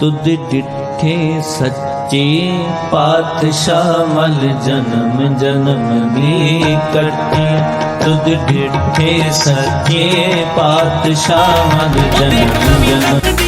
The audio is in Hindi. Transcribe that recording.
तुद डिठे सच्चे पातशाह मल जन्म जन्म भी कटे तुद डिठे सच्चे पातशाह मल जन्म जन्म